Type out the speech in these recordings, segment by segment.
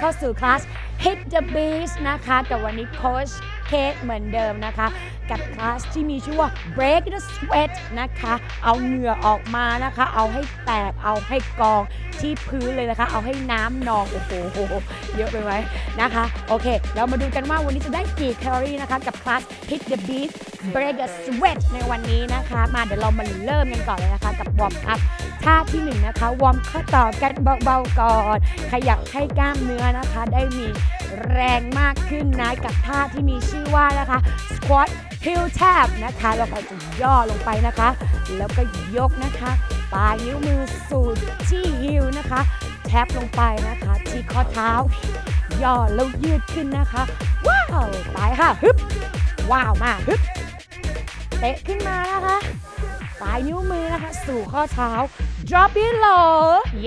เข้าสู่คลาส Hit the Beat นะคะกับวันนี้โค้ชเคทเหมือนเดิมนะคะ กับคลาสที่มีชื่อว่า Break the Sweat นะคะ เอาเหงื่อออกมานะคะ เอาให้แตก เอาให้กองที่พื้นเลยนะคะ เอาให้น้ำนอง โอ้โห เยอะไปไหมนะคะ โอเค เรามาดูกันว่าวันนี้จะได้กี่แคลอรี่นะคะ กับคลาส Hit the Beat Break the Sweat ในวันนี้นะคะ มาเดี๋ยวเรามาเริ่มกันก่อนเลยนะคะ กับวอร์มอัพ ท่าที่หนึ่งนะคะ วอร์มข้อต่อกันเบาๆก่อน ขยับให้กล้ามเนื้อนะคะ ได้มีแรงมากขึ้นนะกับท่าที่มีชื่อว่านะคะ squat heel tap นะคะเราก็จะย่อลงไปนะคะ แล้วก็ยกนะคะปลายนิ้วมือสูดที่ heel นะคะ แทบลงไปนะคะ ที่ข้อเท้า ย่อแล้วยืดขึ้นนะคะ ว้าวไปค่ะฮึบว้าวมากฮึบเตะขึ้นมานะคะปลายนิ้วมือนะคะ สู่ข้อเท้า drop it low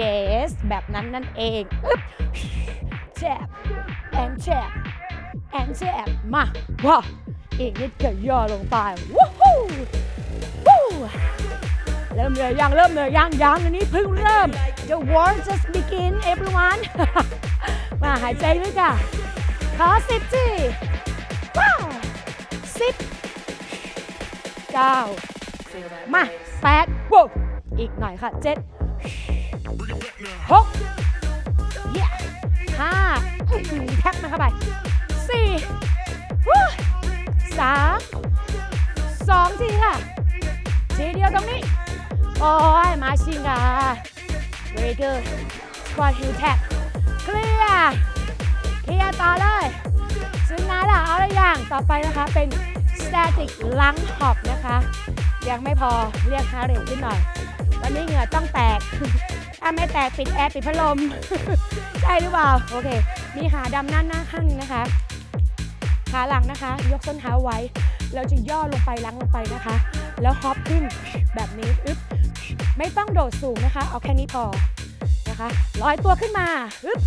yes แบบนั้นนั่นเองอึ๊บ jab and jab and jab มาว้าอีกนิดก็ย่อลงไปวู้ฮู้วู้เริ่มเลยยังเริ่มเลยยังยังอันนี้เพิ่งเริ่ม the war just begin everyone มาหายใจด้วยค่ะขอสิบทีว้าวสิบเก้ามาแปดบวก อีกหน่อยค่ะเจ็ดหกเย้ห้าอื้อหือแท็บมันเข้าไปสี่วู้สามสองทีค่ะทีเดียวตรงนี้ โอ้ยมาชิงค่ะ very good squat heel tap clear เคลียร์ต่อเลยถึงไหนล่ะเอาอะไรอย่างต่อไปนะคะเป็น static lung hop นะคะ ยังไม่พอเรียกฮาร์เรทขึ้นหน่อย วันนี้เหงื่อต้องแตก ถ้าไม่แตกปิดแอร์ปิดพัดลม ใช่หรือเปล่า โอเค มีขาดำหน้าหน้าข้างนึงนะคะ ขาหลังนะคะ ยกส้นเท้าไว้ เราจะย่อลงไปล้างลงไปนะคะ แล้วฮอปขึ้นแบบนี้ อึ๊บ ไม่ต้องโดดสูงนะคะ เอาแค่นี้พอ นะคะลอยตัวขึ้นมา อึ๊บ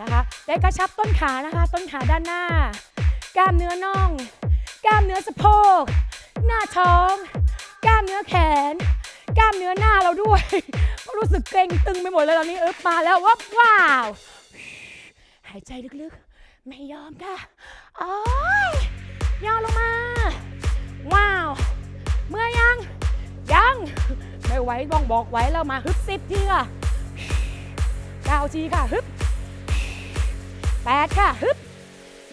นะคะได้กระชับต้นขานะคะ ต้นขาด้านหน้า กล้ามเนื้อน่อง กล้ามเนื้อสะโพก หน้าท้อง กล้ามเนื้อแขน กล้ามเนื้อหน้าเราด้วยรู้สึกเกร็งตึงไปหมดเลยตอนนี้เออมาแล้วว้าวว้าวหายใจลึกๆ ไม่ยอมค่ะโอ้ยย่อลงมา ว้าว เมื่อยยัง ยัง ไม่ไหวบ้องบอกไหวแล้วมาฮึบสิบทีค่ะเก้าทีค่ะฮึบแปดค่ะฮึบ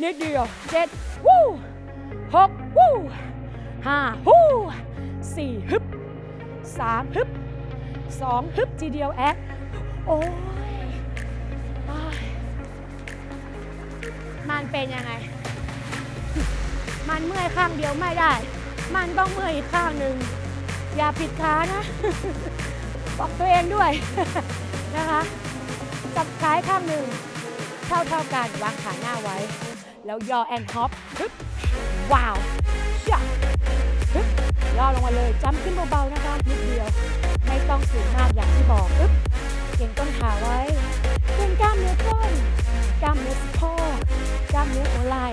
นิดเดียวเจ็ดวู้หกวู้ห้าฮู้สี่ฮึบ สามฮึบสองฮึบทีเดียวแอดโอ้ยอ้ายมันเป็นยังไง มันเมื่อยข้างเดียวไม่ได้ มันต้องเมื่อยอีกข้างหนึ่ง อย่าปิดขานะ บอกตัวเองด้วยนะคะจับขายข้างหนึ่ง เท่าเท่ากันวางขาหน้าไว้ แล้วย่อแอนฮอปฮึบว้าว ย่อลงมาเลยจ้ำขึ้นเบาๆนะคะนิดเดียว ไม่ต้องสูงมากอย่างที่บอกอึ๊บเก่งต้นขาไว้เก่งกล้ามเนื้อก้นกล้ามเนื้อสะโพกกล้ามเนื้อหัวไหล่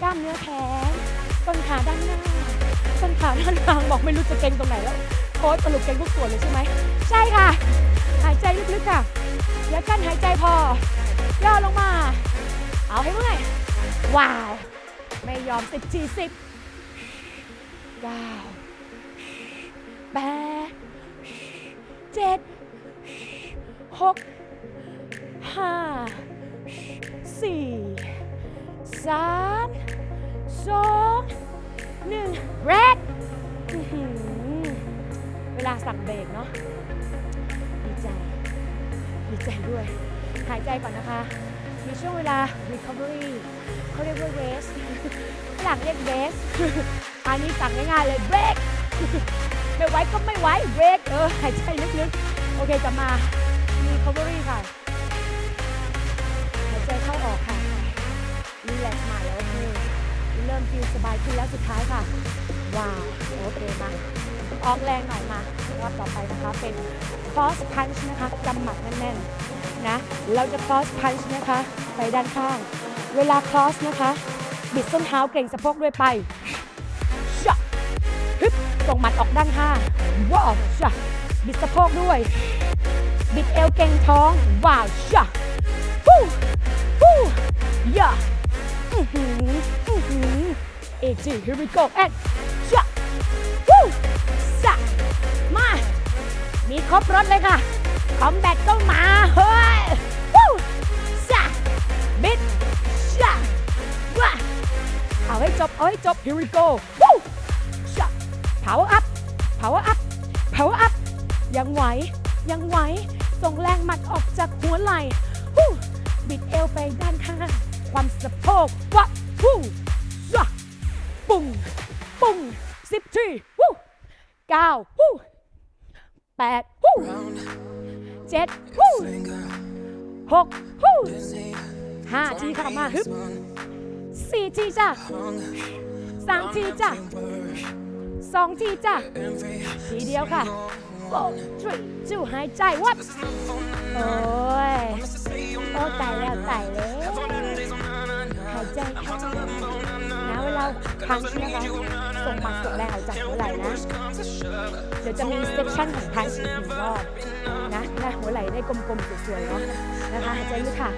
กล้ามเนื้อแขนต้นขาด้านหน้าต้นขาด้านหลังบอกไม่รู้จะเก่งตรงไหนแล้วโค้ชสรุปเก่งทุกส่วนเลยใช่ไหมใช่ค่ะ หายใจลึกๆค่ะอย่ากั้นหายใจพอย่อลงมา เอาให้เมื่อยว้าว ไม่ยอมสิบทีสิบเก้า แปดเจ็ดหกห้าสี่สามสองหนึ่งเบรกอื้อหือเวลาสั่งเบรกเนาะดีใจ ดีใจด้วย หายใจก่อนนะคะ มีช่วงเวลา recovery เขาเรียกว่า rest ฝรั่งเรียก rest อันนี้สั่งง่ายๆเลย break ไม่ไหวก็ไม่ไหว break เออหายใจลึกๆ โอเคกลับมา recovery ค่ะ หายใจเข้าออกค่ะรีแลกซ์มาแล้วโอเคเริ่มฟีลสบายขึ้นแล้วสุดท้ายค่ะ ว้าวโอเคมาออกแรงหน่อยมารอบต่อไปนะคะ เป็น cross punch นะคะกำหมัดแน่นๆนะ เราจะ cross punch นะคะ ไปด้านข้าง เวลา cross นะคะ บิดส้นเท้าเกร็งสะโพกด้วยไป ส่งหมัดออกด้านข้างว้าวชะบิดสะโพกด้วย บิดเอวเกรงท้องว้าวชะวู้ย่าอือหืออือหือเอจี here we go and ชะวู้สะมา มีครบรถเลยค่ะ คอมแบทก็มา เฮ้ยวู้สะบิดชะว้าเอาให้จบ เอาให้จบ here we go power up power up power up ยังไหว ยังไหว ส่งแรงหมัดออกจากหัวไหล่วู้บิดเอวไปด้านข้าง ความสะโพกวะวู้ซะปุ้งปุ้งสิบทีวู้เก้าวู้แปดวู้เจ็ดวู้หกวู้ห้าทีค่ะมาฮึบสี่ทีจ้ะสามทีจ้ะ สองทีจ้ะ ทีเดียวค่ะ four three two หายใจวัดโอ้ย โอ้ตายแล้วตายแล้วหายใจเข้านะเวลาพันช์นะคะส่งหมัดส่งแรงออกจากหัวไหล่นะ เดี๋ยวจะมีเซสชั่นของพันช์อีกหนึ่งรอบนะนะหัวไหล่ได้กลมๆสวยๆเนาะนะคะหายใจลึกค่ะ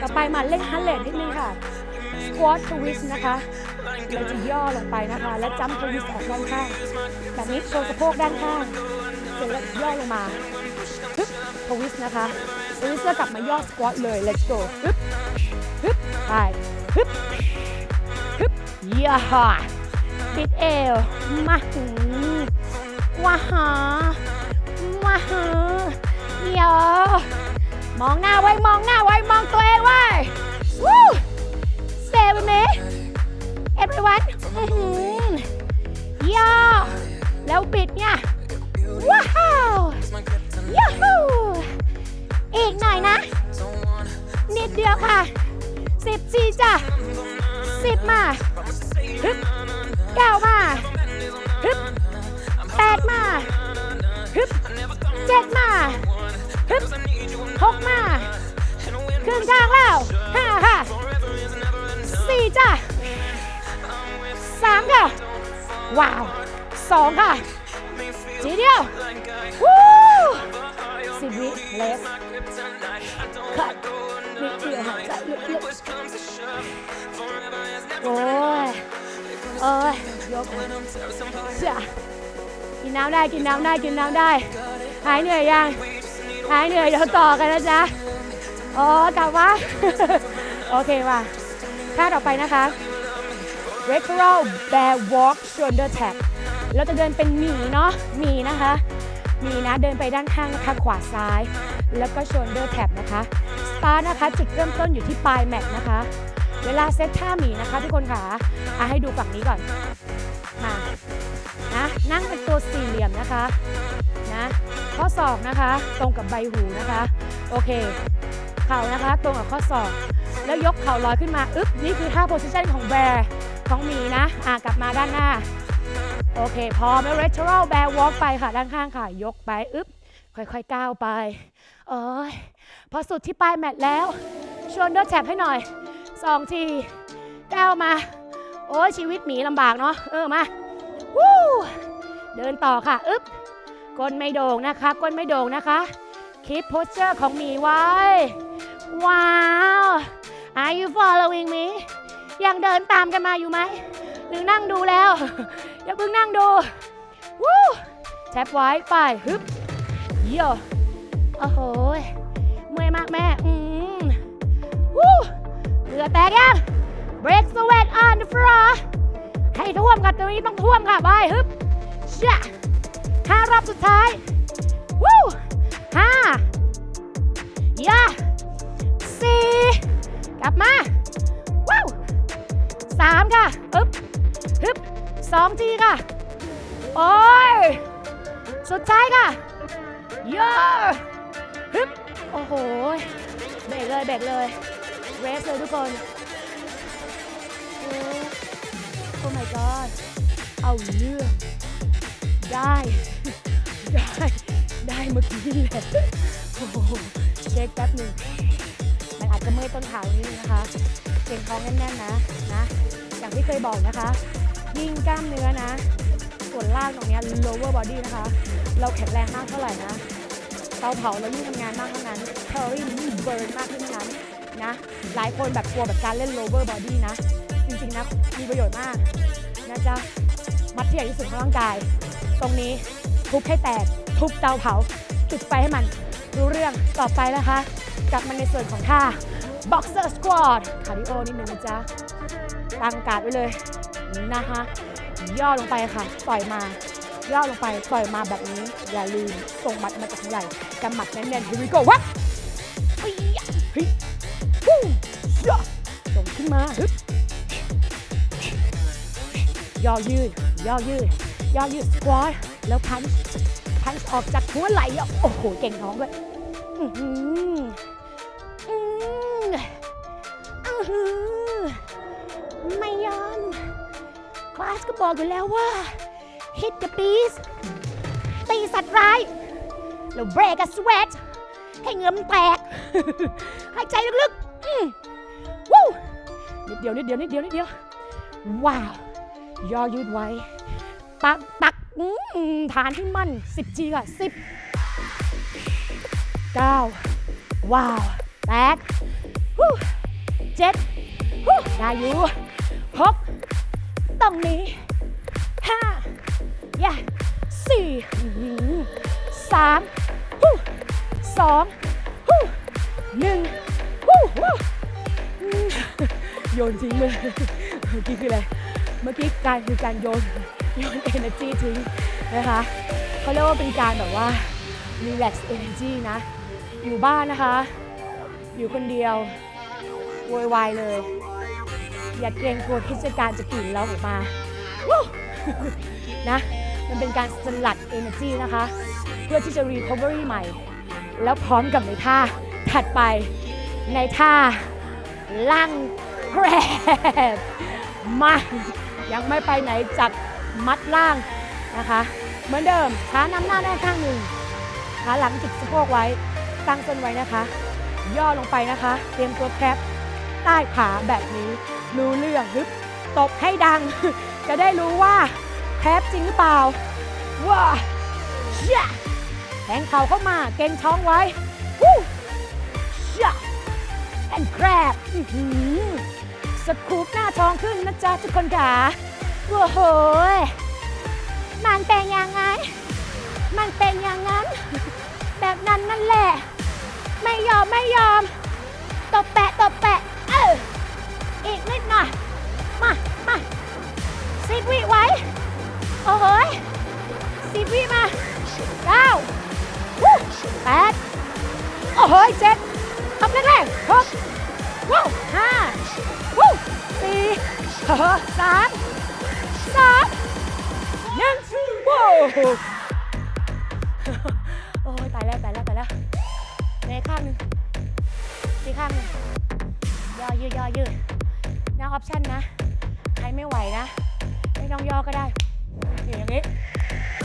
ต่อไปมาเล่นฮันเลดนิดนึงค่ะ squat twist นะคะเราจะย่อลงไปนะคะ แล้วจัม p ์ twist ออกด้านข้างแบบนี้โชว์สะโพกด้านข้างเสร็จแล้วย่อลงมาฮึบทวิสต์นะคะทวิสต์ก็กลับมาย่อสควอตเลย let's go ฮึบฮึบไปฮึบฮึบย่าปิดเอวมาหืมว้าหาว้าหาเดี๋ยวมองหน้าไว้ มองหน้าไว้ มองตัวเองไว้วู้ stay with me everyone อื้อหือย่อแล้วปิดเนี่ย ว้าวยูฮูอีกหน่อยนะ นิดเดียวค่ะสิบสี่จ้ะสิบมาฮึบเก้ามาฮึบ ได้กินน้ำได้กินน้ำได้ หายเหนื่อยยัง หายเหนื่อยเดี๋ยวต่อกันนะจ๊ะอ๋อกลับวะโอเคว่ะท่าต่อไปนะคะ Retral Bear Walk Shoulder Tap เราจะเดินเป็นหมีเนาะหมีนะคะหมีนะเดินไปด้านข้างนะคะขวาซ้าย แล้วก็ shoulder tap นะคะสตาร์นะคะจุดเริ่มต้นอยู่ที่ปลายแม็กนะคะ เวลาเซตท่าหมีนะคะทุกคนค่ะอะให้ดูฝั่งนี้ก่อน นะ นั่งเป็นตัวสี่เหลี่ยมนะคะนะข้อศอกนะคะ ตรงกับใบหูนะคะ โอเค เข่านะคะ ตรงกับข้อศอก แล้วยกเข่าลอยขึ้นมาอึ๊บนี่คือท่า position ของแบร์ของหมีนะอะกลับมาด้านหน้า โอเค พอแล้ว lateral bear walk ไปค่ะด้านข้างค่ะ ยกไปอึ๊บค่อยๆก้าวไปเอ้ยพอสุดที่ปลายแมตช์แล้ว shoulder tap ให้หน่อยสองทีก้าวมา โอ้ยชีวิตหมีลำบากเนาะเออมา วู้เดินต่อค่ะอึ๊บก้นไม่โด่งนะคะ ก้นไม่โด่งนะคะ keep posture ของหมีไว้ ว้าว are you following me ยังเดินตามกันมาอยู่ไหม หรือนั่งดูแล้ว อย่าเพิ่งนั่งดู วู้แท็บไว้ไปฮึบเยี่ยโอ้โห เมื่อยมากแม่ อืมวู้เหงื่อแตกยัง break sweat on the floor ให้ท่วมกันตรงนี้ต้องท่วมค่ะไปฮึบเชะห้ารอบสุดท้ายวู้ห้าย่าสี่กลับมาว้าวสามค่ะอึ๊บฮึบสองทีค่ะ โอ้ย สุดท้ายค่ะเยอะฮึบโอ้โหเบรกเลยเบรกเลยเรสเลยทุกคน โอ้ my god เอาเรื่องได้ ได้ ได้เมื่อกี้แหละโอ้โหเช็คแป๊บหนึ่งมันอาจจะเมื่อยต้นขานิดนึงนะคะเกรงท้องแน่นๆนะนะ อย่างที่เคยบอกนะคะ ยิ่งกล้ามเนื้อนะ ส่วนล่างตรงนี้ lower body นะคะ เราแข็งแรงมากเท่าไหร่นะเตาเผาเรายิ่งทำงานมากเท่านั้นแคลอรี่ยิ่งเบิร์นมากขึ้นเท่านั้นนะ หลายคนแบบกลัวแบบการเล่น lower body นะ ริงๆนะ มีประโยชน์มากนะจ๊ะมัดที่ใหญ่ที่สุดของร่างกาย ตรงนี้ทุบให้แตก ทุบเตาเผา จุดไฟให้มัน รู้เรื่องต่อไปนะคะกลับมาในส่วนของท่า boxer squat คาร์ดิโอนิดนึงนะจ๊ะตั้งการไว้เลยนะคะย่อลงไปค่ะ ปล่อยมาย่อลงไปปล่อยมาแบบนี้ อย่าลืมส่งหมัดมาจากข้าไหล่กำหมัดแน่นๆ here we go วับเฮ้ยเฮ้ยฮู้ย่อส่งขึ้นมาฮึบ ย่อยืด ย่อยืด ย่อยืด squat แล้วพันพันออกจากหัวไหล่โอ้โห เก่งท้องด้วยอื้อหืออื้ออื้อหือไม่ยอม คลาสก็บอกอยู่แล้วว่า hit the beast ตีสัตว์ร้าย แล้ว break a sweat ให้เงื่อมแตก หายใจลึกๆวู้นิดเดียว นิดเดียว นิดเดียว นิดเดียว ว้าว ย่อยืดไว้ปักปักฐานให้มั่น 10 G ค่ะ10 9ว้าวแปดหูเจ็ดได้อยู่หกตรงนี้ห้าย่าสี่สามหูสองหูหนึ่งฮู้ฮู้อืมโยนทิ้งเลยเมื่อกี้คืออะไร เมื่อกี้การคือการโยนโยน energy ทิ้งนะคะเขาเรียกว่าเป็นการแบบว่า relax energy นะ อยู่บ้านนะคะ อยู่คนเดียวโวยวายเลย อย่าเกรงกลัวที่จการจะกลิ่นเราออกมาวู้นะมันเป็นการสลัด energy นะคะ เพื่อที่จะ recovery ใหม่ แล้วพร้อมกับในท่าถัดไปในท่าล่างแกรบมา ยังไม่ไปไหนจับมัดล่างนะคะ เหมือนเดิมขานำหน้าได้ข้างหนึ่งขาหลังจิกสะโพกไว้ ตั้งต้นไว้นะคะ ย่อลงไปนะคะ เตรียมตัวแคปใต้ขาแบบนี้รู้เรื่องฮึบตบให้ดัง จะได้รู้ว่าแคปจริงหรือเปล่าว้าเชี่ยแทงเข่าเข้ามาเก่งท้องไว้วู้เชี่ยแอนแกรบอือหือ สกูปหน้าท้องขึ้นนะจ๊ะทุกคนขาว้โหมันเป็นยังไง มันเป็นอย่างนั้น แบบนั้นนั่นแหละ ไม่ยอมไม่ยอม ตบแปะตบแปะ เออ อีกนิดหน่อย มามาสิบวิไว้ โอ้โหสิบวิมาเก้าแปดโอ้โหเจ็ดทำแรงๆหกว้าวู้สี่เฮ้อสามสองหนึ่งวู้โอ้ยตายแล้วตายแล้วตายแล้วในข้างหนึ่งอีกข้างหนึ่งย่อยืดย่อยืดนะออปชั่นนะ ใครไม่ไหวนะ ไม่ต้องย่อก็ได้อย่างนี้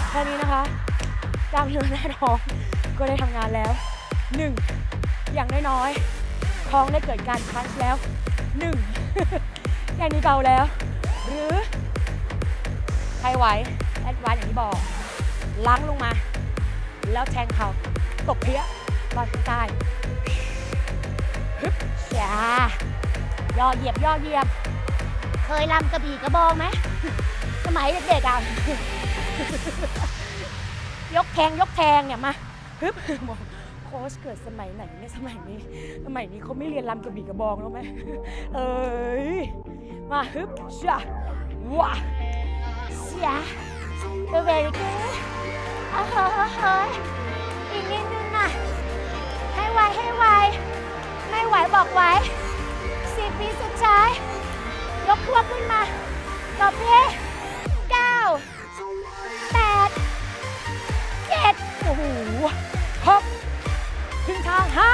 แค่นี้นะคะกล้ามเนื้อหน้าท้องก็ได้ทำงานแล้วหนึ่งอย่างน้อยๆท้องได้เกิดการคันช์แล้วหนึ่ง แค่นี้เบาแล้ว หรือ ใครไหวแอดวานอย่างที่บอกล้างลงมา แล้วแทงเขาตบเพี้ยลอดใต้ฮึบจ้าย่อเหยียบย่อเหยียบ เคยลำกระบี่กระบองไหมสมัยเด็กๆอะยกแทงยกแทงเนี่ยมาฮึบบอกโค้ชเกิดสมัยไหนเนี่ยสมัยนี้ สมัยนี้เขาไม่เรียนลำกระบี่กระบองแล้วไหมเอ้ย มาฮึบจ้าว้าเสีย very good โอ้โหโอ้โหอีกนิดนึงน่ะให้ไวให้ไวไม่ไหวบอกไว้สิบวิสุดท้าย ยกพวกขึ้นมาตบเพเก้าแปดเจ็ดโอ้โหหกถึงทางห้า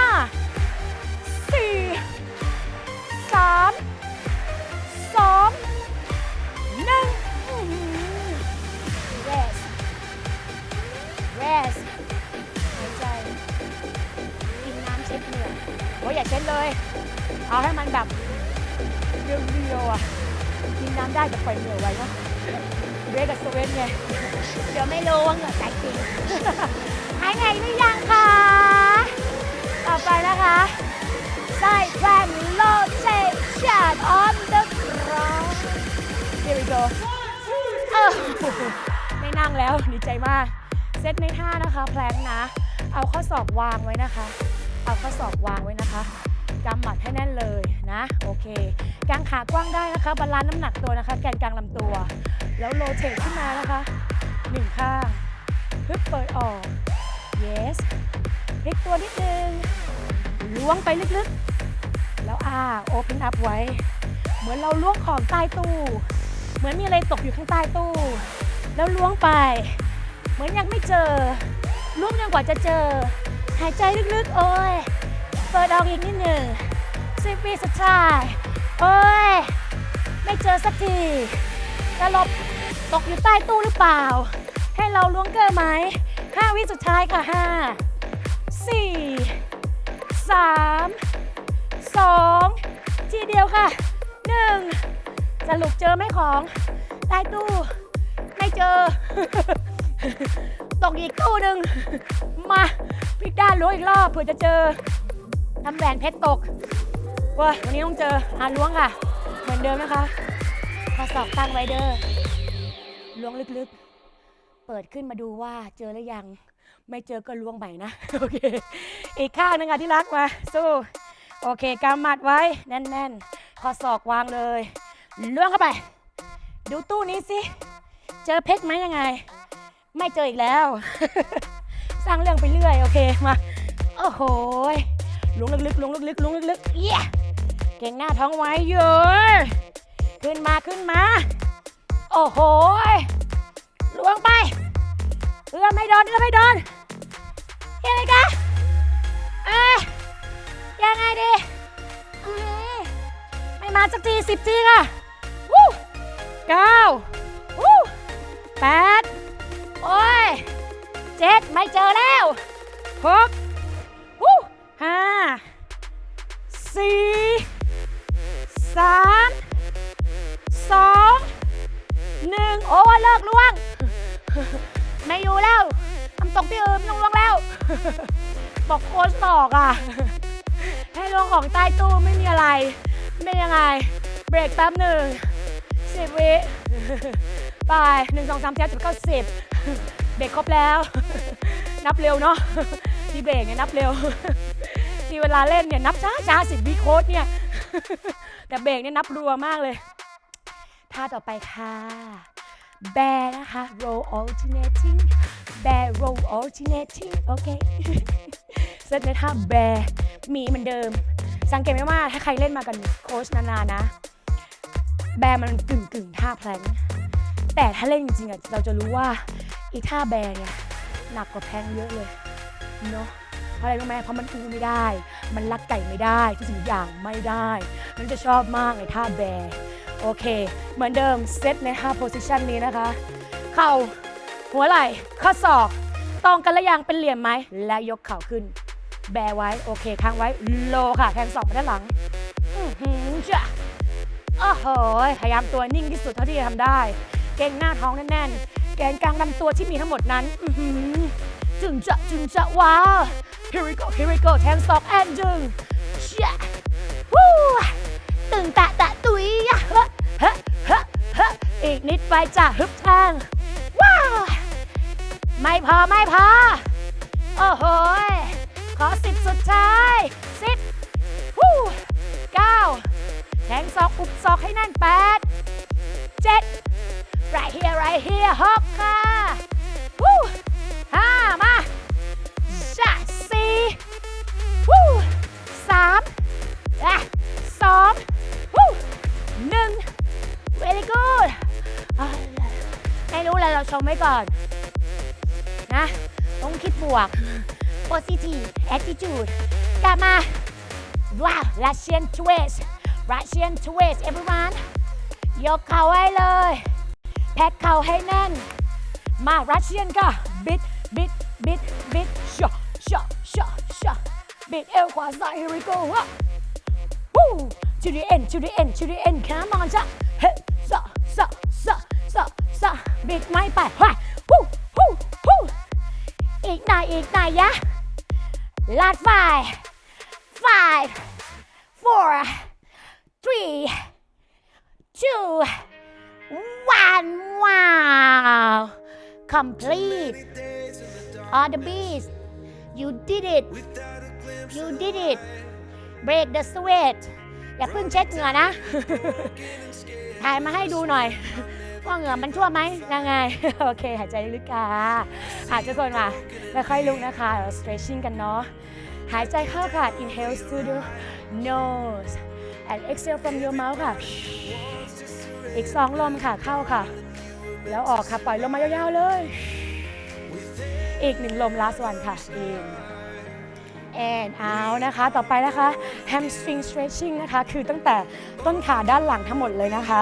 เช็ดเลย เอาให้มันแบบเรียวๆอะกินน้ำได้แต่ปล่อยเหงื่อไว้เนอะเรกับสเวนไงเดี๋ยวไม่รู้ว่าเหงื่อแตกจริงหายไงหรือยังคะต่อไปนะคะส night plan rotation on the ground here we go ไม่นั่งแล้วดีใจมาก เซตในท่านะคะ แพลงนะ เอาข้อศอกวางไว้นะคะ เอาข้อศอกวางไว้นะคะกำหมัดให้แน่นเลยนะโอเคกางขากว้างได้นะคะบาลานซ์น้ำหนักตัวนะคะ แกนกลางลำตัว แล้วโรเทตขึ้นมานะคะหนึ่งข้างฮึบเปิดออก yes พลิกตัวนิดนึงล้วงไปลึกๆ แล้วอ่า open up ไว้ เหมือนเราล้วงของใต้ตู้ เหมือนมีอะไรตกอยู่ข้างใต้ตู้ แล้วล้วงไป เหมือนยังไม่เจอล้วงจนกว่าจะเจอ หายใจลึกๆ โอ้ย เปิดออกอีกนิดหนึ่งสิบวิสุดท้าย โอ้ย ไม่เจอสักทีตลบตกอยู่ใต้ตู้หรือเปล่า ให้เราล้วงเกอร์ไหมห้าวิสุดท้ายค่ะห้าสี่สามสองทีเดียวค่ะหนึ่งสรุปเจอไหมของใต้ตู้ ไม่เจอ ตกอีกตู้หนึ่งมา พลิกด้านล้วงอีกรอบเผื่อจะเจอทำแหวนเพชรตกว้ยวันนี้ต้องเจออาล้วงค่ะ เหมือนเดิมนะคะข้อศอกตั้งไว้เด้อล้วงลึกๆ เปิดขึ้นมาดูว่าเจอหรือยัง ไม่เจอก็ล้วงใหม่นะ โอเค อีกข้างหนึงอะที่รักมา สู้ โอเคกำมัดไว้แน่นๆ ข้อศอกวางเลย ล้วงเข้าไป ดูตู้นี้สิ เจอเพชรไหมยังไง ไม่เจออีกแล้ว ร้างเรื่องไปเรื่อยโอเคมาโอ้โหล้วงลึกๆล้วงลึกๆล้วงลึกๆเยี่ยเก่งหน้าท้องไว้เยอะขึ้นมาขึ้นมา โอ้โหล้วงไปเอื้อมไม่โดนเอื้อมไม่โดนยังไงกันเอ๊ะยังไงดีไม่มาสักทีสิบทีค่ะวู้เก้าวู้แปดโอ้ย เจ็ดไม่เจอแล้วหกห้าสี่สามสองหนึ่งโอ้เลิกล่วง ไม่อยู่แล้วทำตกที่อื่นไม่ต้องลวงแล้ว บอกโค้ชบอกอะ ให้ลงของใต้ตู้ไม่มีอะไร ไม่ยังไง เบรกแป๊บหนึ่งสิบวิไปหนึ่งสองสามสี่ห้าสิบเก้าสิบ เบรกครบแล้ว นับเร็วเนาะที่เบรกเนี่ยนับเร็วที่เวลาเล่นเนี่ยนับช้าช้าสิบวิโค้ดเนี่ย แต่เบรกเนี่ยนับรัวมากเลยท่าต่อไปค่ะแบนะคะ roll alternating แบร์ roll alternating โอเคเซตในท่าแบมีเหมือนเดิม สังเกตไหมว่าถ้าใครเล่นมากันโค้ชนานๆนะ แบมันกึ่งกึ่งท่าแพลงแต่ถ้าเล่นจริงๆอะเราจะรู้ว่า อีท่าแบร์เนี่ยหนักกว่าแพงเยอะเลยเนาะเพราะอะไรรู้ไหมเพราะมันอู้ไม่ได้ มันลักไก่ไม่ได้ทุกสิ่งทุกอย่างไม่ได้มันจะชอบมากในท่าแบร์โอเค เหมือนเดิมเซตในท่าโพสิชันนี้นะคะ เข่าหัวไหล่ข้อศอกตรงกันและยังเป็นเหลี่ยมไหมและยกเข่าขึ้น แบไว้โอเคค้างไว้โลค่ะแทงสองไปด้านหลังอือหือจ้ะโอ้โหพยายามตัวนิ่งที่สุดเท่าที่จะทำได้ เก่งหน้าท้องแน่นๆ แกนกลางลำตัวที่มีทั้งหมดนั้นอื้อหือจึงจะจึงจะว้าว here we go here we go แทงสองแอนจึงจ้ะวู้ตึงตะตะตุยยะเฮ้เฮ้เฮ้เฮ้อีกนิดไปจ้ะฮึบแทงว้าวไม่พอไม่พอ โอ้โหขอสิบสุดท้ายสิบวู้เก้าแทงศอกอุบศอกให้แน่นแปดเจ็ด right here right here หกค่ะวู้ห้ามาจ้ะสี่วู้สามอะสองวู้หนึ่ง very good ไม่รู้เลยเราชมไว้ก่อน นะ ต้องคิดบวก positive attitude กลับมา ว้าว Russian twist Russian twist everyone ยกเข่าให้เลย แพ็คเข่าให้แน่น มา Russian ค่ะ บิด บิด บิด บิดชอชอชอชอบิดเอวขวาซ้าย here we go ฮะ Woo! to the end to the end to the end come on จ้ะเฮ้ซะซะซะซะซะบิดไม่ไปฮะ Woo! Woo! Woo! อีกหน่อยอีกหน่อยยะลาดไฟ five four three two one wow complete all the beats you did it you did it break the sweat อย่าเพิ่งเช็ดเหงื่อนะ ถ่ายมาให้ดูหน่อย ว่าเหงื่อมันท่วมไหมยังไง โอเค หายใจลึกค่ะอะทุกคนมาค่อยลุกนะคะ stretching กันเนาะ หายใจเข้าค่ะ inhale through the nose and exhale from your mouth ค่ะ อีกสองลมค่ะเข้าค่ะ แล้วออกค่ะปล่อยลมมายาวๆเลย อีกหนึ่งลม last one ค่ะ in and out นะคะ ต่อไปนะคะ hamstring stretching นะคะ คือตั้งแต่ต้นขาด้านหลังทั้งหมดเลยนะคะ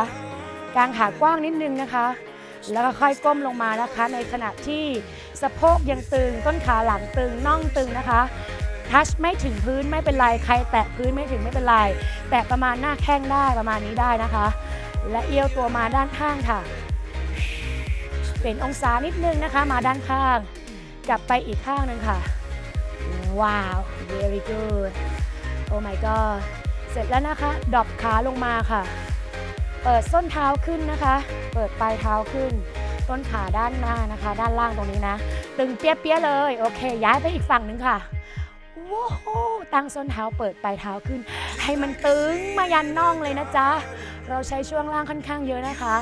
กางขากว้างนิดนึงนะคะ แล้วก็ค่อยก้มลงมานะคะ ในขณะที่สะโพกยังตึง ต้นขาหลังตึงน่องตึงนะคะทัชไม่ถึงพื้นไม่เป็นไร ใครแตะพื้นไม่ถึงไม่เป็นไร แตะประมาณหน้าแข้งได้ประมาณนี้ได้นะคะ และเอี้ยวตัวมาด้านข้างค่ะ เปลี่ยนองศานิดนึงนะคะ มาด้านข้าง กลับไปอีกข้างหนึงค่ะ ว้าว very good oh my god เสร็จแล้วนะคะ ดรอปขาลงมาค่ะ เปิดส้นเท้าขึ้นนะคะ เปิดปลายเท้าขึ้น ต้นขาด้านหน้านะคะ ด้านล่างตรงนี้นะ ตึงเปี้ยๆเลย โอเค ย้ายไปอีกฝั่งหนึ่งค่ะว้าวตั้งส้นเท้าเปิดปลายเท้าขึ้น ให้มันตึงมายันน่องเลยนะจ๊ะ เราใช้ช่วงล่างค่อนข้างเยอะนะคะ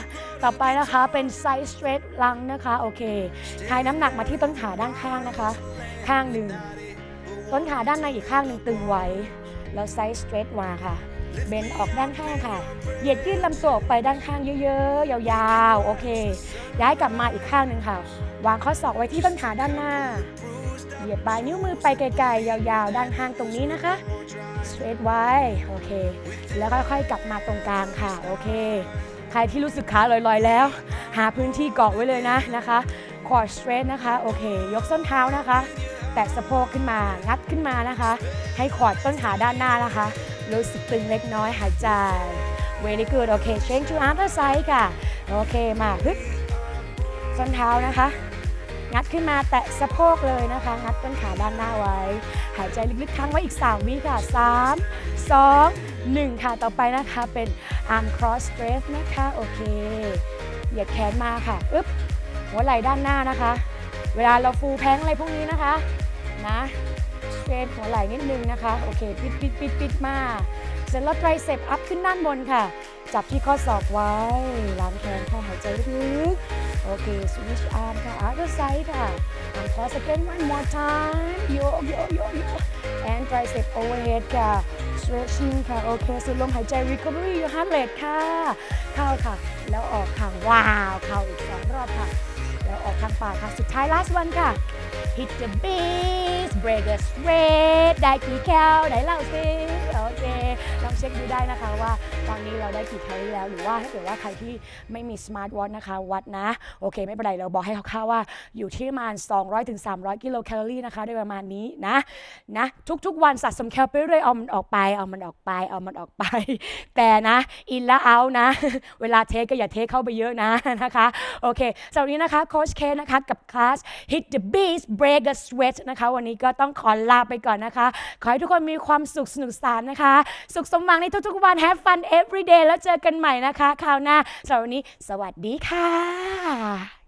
ต่อไปนะคะเป็นไซส์ straight ลังนะคะ โอเคทายน้ำหนักมาที่ต้นขาด้านข้างนะคะ ข้างหนึ่ง ต้นขาด้านในอีกข้างหนึ่งตึงไว้ แล้วไซส์ straight มาค่ะเบนออกด้านข้างค่ะ เหยียดยืดลำตัวออกไปด้านข้างเยอะๆ ยาวๆ โอเค ย้ายกลับมาอีกข้างหนึ่งค่ะ วางข้อศอกไว้ที่ต้นขาด้านหน้า เหยียดปลายนิ้วมือไปไกลๆ ยาวๆ ด้านข้างตรงนี้นะคะ straight ไว้ โอเค แล้วค่อยๆ กลับมาตรงกลางค่ะ โอเค ใครที่รู้สึกขาลอยๆ แล้ว หาพื้นที่เกาะไว้เลยนะนะคะ quad straight นะคะ โอเค ยกส้นเท้านะคะ แตะสะโพกขึ้นมา งัดขึ้นมานะคะ ให้ขวดต้นขาด้านหน้านะคะ รู้สึกตึงเล็กน้อย หายใจ very good โอเค change to other side ค่ะ โอเค มาฮึส้นเท้านะคะ งัดขึ้นมาแตะสะโพกเลยนะคะ งัดต้นขาด้านหน้าไว้ หายใจลึกๆค้างไว้อีก 3 วิค่ะ 3 2 1 ค่ะ ต่อไปนะคะเป็น arm cross stretch นะคะ โอเค เหยียดแขนมาค่ะ อึ๊บ หัวไหล่ด้านหน้านะคะ เวลาเราฟูแพงอะไรพวกนี้นะคะ นะเตรทหัวไหล่นิดนึงนะคะ โอเค ปิดปิดปิดปิดมา เสร็จแล้วไตรเซปอัพขึ้นด้านบนค่ะ จับที่ข้อศอกไว้ล้างแขนค่ะหายใจลึกๆโอเค switch arm ค่ะ other side ค่ะ and pause again one more time โยกโยกโยกโยก and tricep overhead ค่ะ stretching ค่ะ โอเคสูดลมหายใจ recovery your heart rate ค่ะ เข้าค่ะ แล้วออกค่ะ ว้าว เข้าอีกสองรอบค่ะ แล้วออกทางปากค่ะ สุดท้าย last one ค่ะ hit the beat break the sweat ได้กี่แคลไหนเล่าสิ โอเค เช็คดูได้นะคะว่าตอนนี้เราได้กี่แคลอรี่แล้ว หรือว่าถ้าเกิดว่าใครที่ไม่มีสมาร์ทวอทนะคะวัดนะ โอเค ไม่เป็นไรเราบอกให้เขาค่าวๆว่าอยู่ที่ประมาณ 200-300ถึงกิโลแคลอรี่นะคะโดยประมาณนี้นะนะทุกๆ วันสะสมแคลไปเรื่อยเอามันออกไป เอามันออกไป เอามันออกไป แต่นะอินแล้วเอานะ เวลาเทคก็อย่าเทเข้าไปเยอะนะนะคะโอเคสำหรับวันนี้นะคะโค้ชเคนะคะกับคลาส Hit the Beat Break the Sweat นะคะ วันนี้ก็ต้องขอลาไปก่อนนะคะ ขอให้ทุกคนมีความสุขสนุกสนานนะคะ สุขสมมังในทุกๆ วัน Have fun every day แล้วเจอกันใหม่นะคะ คราวหน้าสำหรับวันนี้ สวัสดีค่ะ